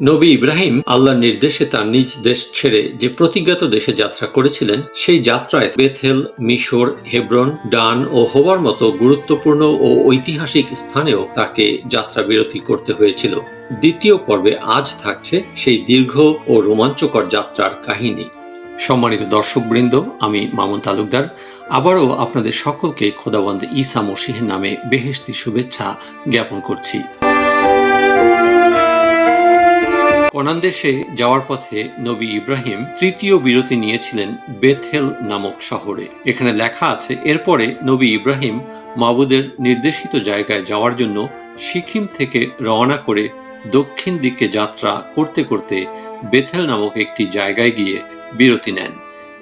নবী ইব্রাহিম আল্লাহর নির্দেশে তার নিজ দেশ ছেড়ে যে প্রতিজ্ঞাত দেশে যাত্রা করেছিলেন, সেই যাত্রায় বেথেল, মিশর, হেব্রন, ডান ও হোবার মতো গুরুত্বপূর্ণ ও ঐতিহাসিক স্থানেও তাকে যাত্রা বিরতি করতে হয়েছিল। দ্বিতীয় পর্বে আজ থাকছে সেই দীর্ঘ ও রোমাঞ্চকর যাত্রার কাহিনী। সম্মানিত দর্শকবৃন্দ, আমি মামুন তালুকদার। আবারও আপনাদের সকলকে খোদাবন্দ ঈসা মসিহের নামে বেহেস্তি শুভেচ্ছা জ্ঞাপন করছি। দেশে যাওয়ার পথে নবী ইব্রাহিম তৃতীয় বিরতি নিয়েছিলেন বেথেল নামক শহরে। এখানে লেখা আছে, এরপরে নবী ইব্রাহিম মাবুদের নির্দেশিত জায়গায় যাওয়ার জন্য সিকিম থেকে রওনা করে দক্ষিণ দিকে যাত্রা করতে করতে বেথেল নামক একটি জায়গায় গিয়ে বিরতি নেন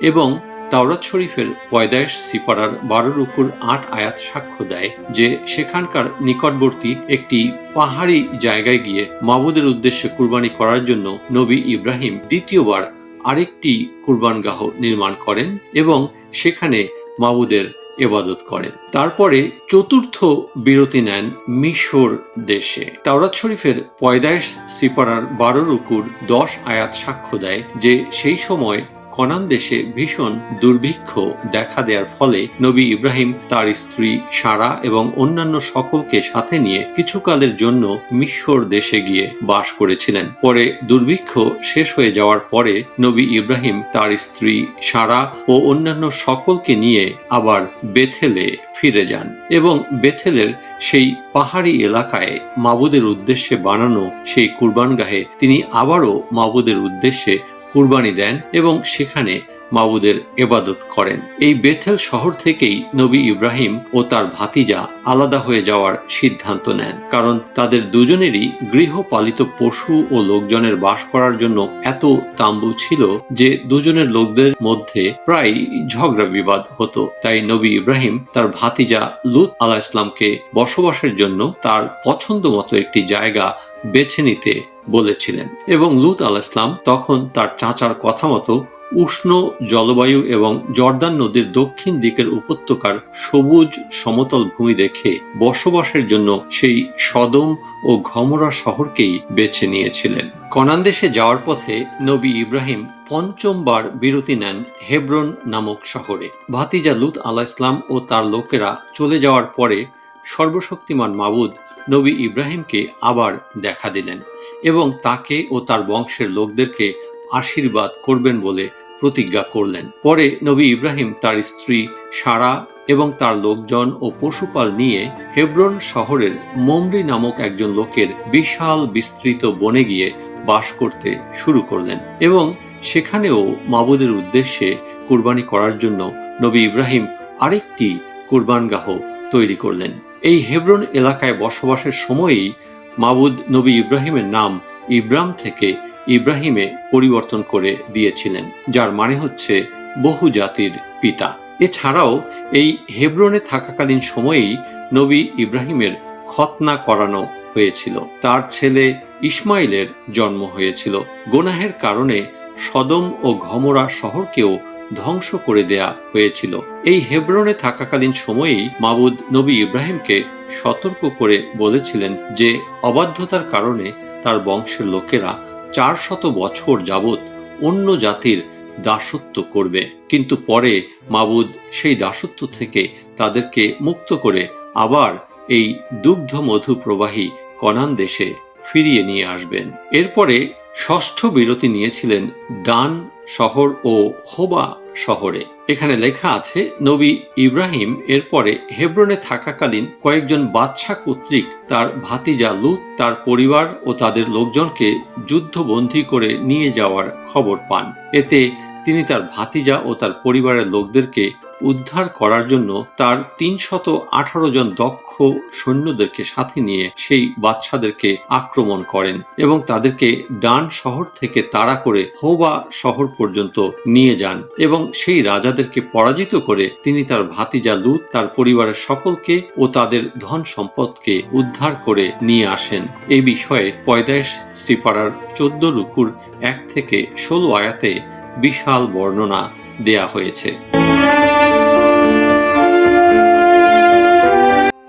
এবং তাওরাত শরীফের পয়দায়েশ সিপারার বারো রুকুর আট আয়াত সাক্ষ্য দেয় যে সেখানকার নিকটবর্তী একটি পাহাড়ি জায়গায় গিয়ে মাবুদের উদ্দেশ্যে কুরবানি করার জন্য নবী ইব্রাহিম দ্বিতীয়বার আরেকটি কুরবানগাহ নির্মাণ করেন এবং সেখানে মাবুদের এবাদত করেন। তারপরে চতুর্থ বিরতি নেন মিশর দেশে। তাওরাত শরীফের পয়দায়েশ সিপারার বারো রুকুর দশ আয়াত সাক্ষ্য দেয় যে সেই সময় কনান দেশে ভীষণ দুর্ভিক্ষ দেখা দেওয়ার ফলে নবী ইব্রাহিম তার স্ত্রী সারা এবং অন্যান্য সকলকে সাথে নিয়ে কিছুকালের জন্য মিশর দেশে গিয়ে বাস করেছিলেন। পরে দুর্ভিক্ষ শেষ হয়ে যাওয়ার পরে নবী ইব্রাহিম তার স্ত্রী সারা ও অন্যান্য সকলকে নিয়ে আবার বেথেলে ফিরে যান এবং বেথেলের সেই পাহাড়ি এলাকায় মাবুদের উদ্দেশ্যে বানানো সেই কুরবানগাহে তিনি আবারও মাবুদের উদ্দেশ্যে কুরবানি দেন এবং সেখানে মাবুদের এবাদত করেন। এই বেথেল শহর থেকেই নবী ইব্রাহিম ও তার ভাতিজা আলাদা হয়ে যাওয়ার সিদ্ধান্ত নেন। কারণ তাদের দুজনেরই গৃহপালিত পশু ও লোকজনের বাস করার জন্য এত তাম্বু ছিল যে দুজনের লোকদের মধ্যে প্রায় ঝগড়া বিবাদ হতো। তাই নবী ইব্রাহিম তার ভাতিজা লুত আলাহ ইসলামকে বসবাসের জন্য তার পছন্দ মতো একটি জায়গা বেছে নিতে বলেছিলেন। এবং লুত আল ইসলাম তখন তার চাচার কথা মতো উষ্ণ জলবায়ু এবং জর্দান নদীর দক্ষিণ দিকের উপত্যকার সবুজ সমতল ভূমি দেখে বসবাসের জন্য সেই সদম ও ঘমরা শহরকেই বেছে নিয়েছিলেন। কনান দেশে যাওয়ার পথে নবী ইব্রাহিম পঞ্চমবার বিরতি নেন হেব্রন নামক শহরে। ভাতিজা লুত আলা ইসলাম ও তার লোকেরা চলে যাওয়ার পরে সর্বশক্তিমান মাবুদ নবী ইব্রাহিমকে আবার দেখা দিলেন এবং তাকে ও তার বংশের লোকদেরকে আশীর্বাদ করবেন বলে প্রতিজ্ঞা করলেন। পরে নবী ইব্রাহিম তার স্ত্রী সারা এবং তার লোকজন ও পশুপাল নিয়ে হেব্রন শহরের মমরি নামক একজন লোকের বিশাল বিস্তৃত বনে গিয়ে বাস করতে শুরু করলেন এবং সেখানেও মাবুদের উদ্দেশ্যে কুরবানি করার জন্য নবী ইব্রাহিম আরেকটি কুরবানগাহ তৈরি করলেন। এই হেব্রন এলাকায় বসবাসের সময়েই মাবুদ নবী ইব্রাহিমের নাম ইব্রাম থেকে ইব্রাহিমে পরিবর্তন করে দিয়েছিলেন, যার মানে হচ্ছে বহু জাতির পিতা। এছাড়াও এই হেব্রনে থাকাকালীন সময়েই নবী ইব্রাহিমের খতনা করানো হয়েছিল। তার ছেলে ইসমাইলের জন্ম হয়েছিল। গোনাহের কারণে সদম ও ঘমরা শহরকেও ধ্বংস করে দেয়া হয়েছিল। এই হেব্রনে থাকাকালীন সময়েই মাবুদ নবী ইব্রাহিমকে সতর্ক করে বলেছিলেন যে, অবাধ্যতার কারণে তার বংশের লোকেরা চার শত বছর যাবৎ অন্য জাতির দাসত্ব করবে। কিন্তু পরে মাবুদ সেই দাসত্ব থেকে তাদেরকে মুক্ত করে আবার এই দুগ্ধ মধু প্রবাহী কনান দেশে ফিরিয়ে নিয়ে আসবেন। এরপরে ষষ্ঠ বিরতি নিয়েছিলেন ডান শহর ও হোবা শহরে। এখানে লেখা আছে, নবী ইব্রাহিম এরপরে হেব্রনে থাকাকালীন কয়েকজন বাদশাহ কর্তৃক তার ভাতিজা লুত, তার পরিবার ও তাদের লোকজনকে যুদ্ধবন্দী করে নিয়ে যাওয়ার খবর পান। এতে তিনি তার ভাতিজা ও তার পরিবারের লোকদেরকে উদ্ধার করার জন্য তার তিনশত আঠারো জন দক্ষ সৈন্যদেরকে সাথে নিয়ে সেই বাচ্চাদেরকে আক্রমণ করেন এবং তাদেরকে ডান শহর থেকে তাড়া করে হোবা শহর পর্যন্ত নিয়ে যান এবং সেই রাজাদেরকে পরাজিত করে তিনি তার ভাতিজা লুত, তার পরিবারের সকলকে ও তাদের ধন সম্পদকে উদ্ধার করে নিয়ে আসেন। এই বিষয়ে পয়দাশ সিপাড়ার চোদ্দ রুকুর এক থেকে ষোলো আয়াতে বিশাল বর্ণনা দেয়া হয়েছে।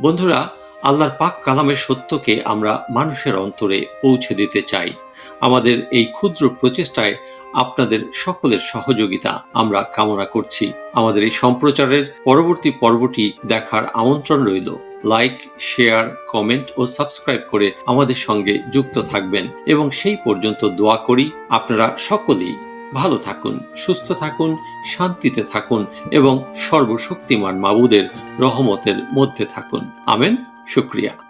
বন্ধুরা, আল্লাহর পাক কালামের সত্যকে আমরা মানুষের অন্তরে পৌঁছে দিতে চাই। আমাদের এই ক্ষুদ্র প্রচেষ্টায় আপনাদের সকলের সহযোগিতা আমরা কামনা করছি। আমাদের এই সম্প্রচারের পরবর্তী পর্বটি দেখার আমন্ত্রণ রইল। লাইক, শেয়ার, কমেন্ট ও সাবস্ক্রাইব করে আমাদের সঙ্গে যুক্ত থাকবেন। এবং সেই পর্যন্ত দোয়া করি, আপনারা সকলেই ভালো থাকুন সুস্থ থাকুন শান্তিতে থাকুন এবং সর্বশক্তিমান মাবুদের রহমতের মধ্যে থাকুন। আমেন শুক্রিয়া।